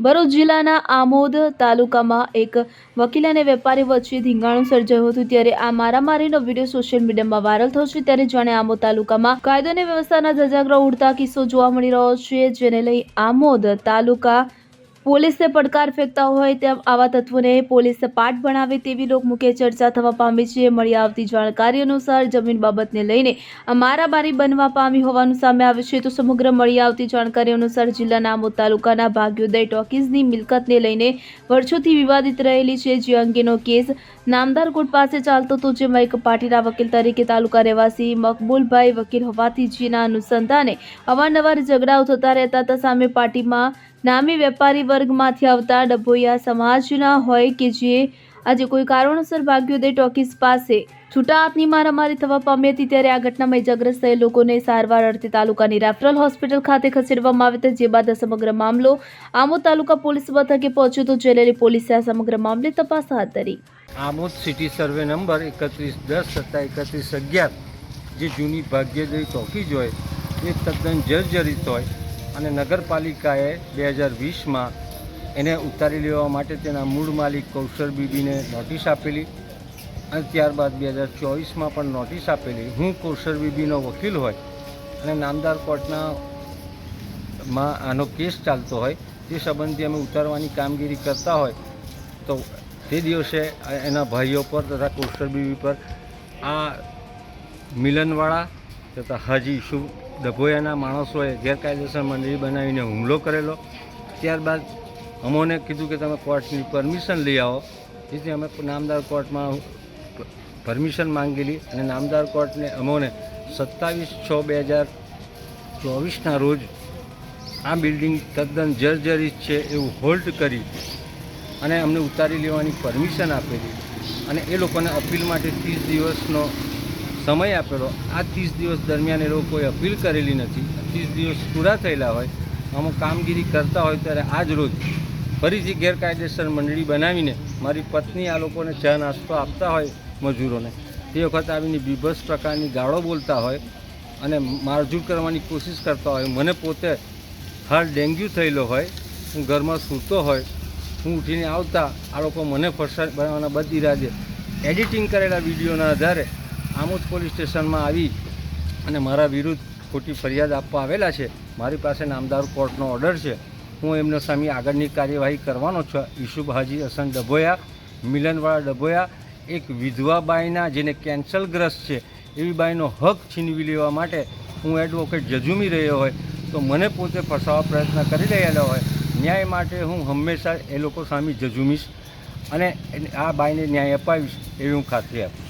ભરૂચ જિલ્લાના આમોદ તાલુકામાં એક વકીલ અને વેપારી વચ્ચે ધીંગાણું સર્જાયું હતું ત્યારે આ મારામારીનો વીડિયો સોશિયલ મીડિયામાં વાયરલ થયો છે. ત્યારે જાણે આમોદ તાલુકામાં કાયદો અને વ્યવસ્થાના ધજાગરા ઉડતા કિસ્સો જોવા મળી રહ્યો છે, જેને લઈ આમોદ તાલુકા પોલીસને પડકાર ફેંકતા હોય તેમ આવા તત્વોને પોલીસ પાઠ ભણાવે તેવી લોકમુખે ચર્ચા થવા પામી છે. મળી આવતી જાણકારી અનુસાર જમીન બાબતને લઈને મારાબારી બનવા પામી હોવાનું સામે આવે છે. તો સમગ્ર મળી આવતી જાણકારી અનુસાર જિલ્લાના આમોદ તાલુકાના ભાગ્યોદય ટોકીઝની મિલકતને લઈને વર્ષોથી વિવાદિત રહેલી છે. જે અંગેનો કેસ નામદાર કોર્ટ પાસે ચાલતો હતો, જેમાં એક પાર્ટીના વકીલ તરીકે તાલુકા રહેવાસી મકબૂલભાઈ વકીલ હોવાથી જેના અનુસંધાને અવારનવાર ઝઘડાઓ થતા રહેતા હતા. સામે પાર્ટીમાં નામી વેપારી વર્ગમાંથી આવતા ડભોયા સમાજના હોય કે જે આજે કોઈ કારણોસર ભાગ્યોદય ટોકીઝ પાસે છૂટા હાથની મારામારી થવા પામી હતી ત્યારે આ ઘટનામાં ઇજાગ્રસ્ત થયેલ લોકોને સારવાર અર્થે તાલુકાની રેફરલ હોસ્પિટલ ખાતે ખસેડવામાં આવ્યા હતા, જે બાદ સમગ્ર મામલો આમોદ તાલુકા પોલીસ મથકે પહોંચ્યો તો જેલેલી પોલીસે આ સમગ્ર મામલે તપાસ હાથ ધરી. આમોદ સિટી સર્વે નંબર એકત્રીસ દસ સત્તા એકત્રીસ અગિયાર, જે જૂની ભાગ્યોદય જ હોય એ તદ્દન જર્જરિત હોય અને નગરપાલિકાએ બે હજાર વીસમાં એને ઉતારી લેવા માટે તેના મૂળ માલિક કૌશલ બીબીને નોટિસ આપેલી અને ત્યારબાદ બે હજાર ચોવીસમાં પણ નોટિસ આપેલી. હું કૌશલ બીબીનો વકીલ હોય અને નામદાર કોર્ટના માં આનો કેસ ચાલતો હોય, તે સંબંધી અમે ઉતારવાની કામગીરી કરતા હોય, તો તે દિવસે એના ભાઈઓ પર તથા કૌશલ બીબી પર આ મિલનવાળા તથા હાજી ઈસુ ડભોયાના માણસોએ ગેરકાયદેસર મંડળી બનાવીને હુમલો કરેલો. ત્યારબાદ અમોને કીધું કે તમે કોર્ટની પરમિશન લઈ આવો. જેથી અમે નામદાર કોર્ટમાં પરમિશન માંગેલી અને નામદાર કોર્ટને અમોને સત્તાવીસ છ બે હજાર ચોવીસના રોજ આ બિલ્ડિંગ તદ્દન જર્જરિત છે એવું હોલ્ટ કરી અને અમને ઉતારી લેવાની પરમિશન આપેલી. અને એ લોકોને અપીલ માટે ત્રીસ દિવસનો સમય આપેલો આ ત્રીસ દિવસ દરમિયાન એ લોકોએ અપીલ કરેલી નથી. ત્રીસ દિવસ પૂરા થયેલા હોય અમુક કામગીરી કરતા હોય ત્યારે આજ રોજ ફરીથી ગેરકાયદેસર મંડળી બનાવીને મારી પત્ની આ લોકોને ચા નાસ્તો આપતા હોય મજૂરોને, તે વખત આવીને બીભત્સ પ્રકારની ગાળો બોલતા હોય અને મારઝૂડ કરવાની કોશિશ કરતા હોય. મને પોતે હાલ ડેન્ગ્યુ થયેલો હોય, હું ઘરમાં સૂતો હોય, હું ઉઠીને આવતા આ લોકો મને ફરસાદ બનાવવાના બધી રાજે એડિટિંગ કરેલા વિડીયોના આધારે આમોદ પોલીસ સ્ટેશનમાં આવી અને મારા વિરુદ્ધ ખોટી ફરિયાદ આપવા આવેલા છે. મારી પાસે નામદાર કોર્ટનો ઓર્ડર છે. હું એમના સામે આગળની કાર્યવાહી કરવાનો છું. ઈશુબ હાજી હસન ડભોયા, મિલનવાળા ડભોયા, એક વિધવા બાઈના જેને કેન્સલગ્રસ્ત છે. એવી બાઈનો હક છીનવી લેવા માટે હું એડવોકેટ જજુમી રહ્યો હોય તો મને પોતે ફસાવવા પ્રયત્ન કરી રહેલો હોય. ન્યાય માટે હું હંમેશા એ લોકો સામે જજુમીશ અને આ બાઈને ન્યાય અપાવીશ એવી હું ખાતરી આપું